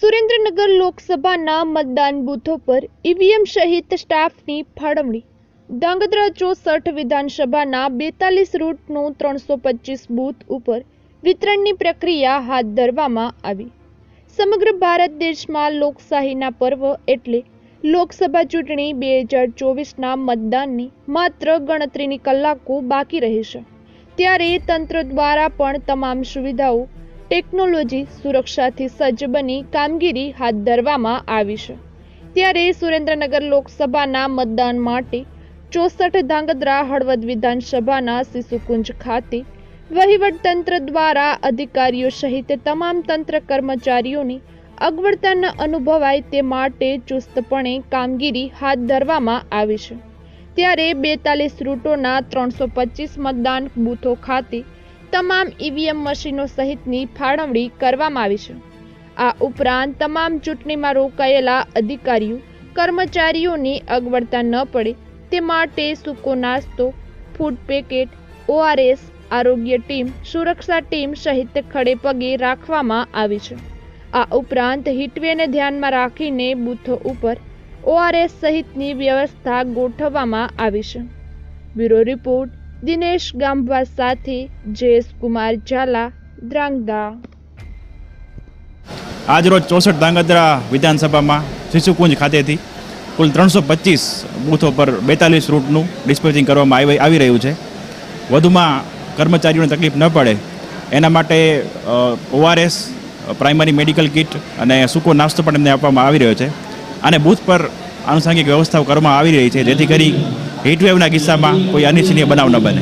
સુરેન્દ્રનગર લોકસભાના મતદાન બૂથો પર ઈવીએમ સહિત સ્ટાફની ફાળવણી. ધાંગધ્રા ચોસઠ વિધાનસભાના બેતાલીસ રૂટનું ત્રણસો પચીસ બૂથ ઉપર વિતરણની પ્રક્રિયા હાથ ધરવામાં આવી. સમગ્ર ભારત દેશમાં લોકશાહીના પર્વ એટલે લોકસભા ચૂંટણી બે હજાર ચોવીસના મતદાનની માત્ર ગણતરીની કલાકો બાકી રહેશે. ત્યારે તંત્ર દ્વારા પણ તમામ સુવિધાઓ ટેકનોલોજી સુરક્ષાથી સજ્જ બની કામગીરી હાથ ધરવામાં આવી છે. ત્યારે સુરેન્દ્રનગર લોકસભાના મતદાન માટે ચોસઠ ધાંગધ્રા હળવદ વિધાનસભાના શિશુકુંજ ખાતે વહીવટતંત્ર દ્વારા અધિકારીઓ સહિત તમામ તંત્ર કર્મચારીઓની અગવડતા ન અનુભવાય તે માટે ચુસ્તપણે કામગીરી હાથ ધરવામાં આવી છે. ત્યારે બેતાલીસ રૂટોના ત્રણસો પચીસ મતદાન બૂથો ખાતે તમામ ઈવીએમ મશીનો સહિતની ફાળવણી કરવામાં આવી છે. આ ઉપરાંત તમામ ચૂંટણીમાં રોકાયેલા અધિકારીઓ, કર્મચારીઓની અગવડતા ન પડે તે માટે સૂકો નાસ્તો ફૂડ પેકેટ ઓઆરએસ આરોગ્ય ટીમ, સુરક્ષા ટીમ સહિત ખડે પગે રાખવામાં આવી છે. આ ઉપરાંત હીટવેને ધ્યાનમાં રાખીને બૂથો ઉપર ઓઆરએસ સહિતની વ્યવસ્થા ગોઠવવામાં આવી છે. બ્યુરો રિપોર્ટ દિનેશ ગામવા સાથે જયેશ કુમાર ઝાલા દ્રાંગદા આજરોજ ચોસઠ ધાંગધ્રા વિધાનસભામાં શિશુકુંજ ખાતેથી કુલ ત્રણસો પચીસ બૂથો પર બેતાલીસ રૂટનું ડિસ્પેચિંગ કરવામાં આવી આવી રહ્યું છે. વધુમાં કર્મચારીઓને તકલીફ ન પડે. એના માટે ઓઆરએસ, પ્રાઇમરી મેડિકલ કિટ અને સૂકો નાસ્તો પણ એમને આપવામાં આવી રહ્યો છે. અને બૂથ પર આનુષંગિક વ્યવસ્થાઓ કરવામાં આવી રહી છે. જેથી કરી ituyaunagisama kuyanisinie banaunabane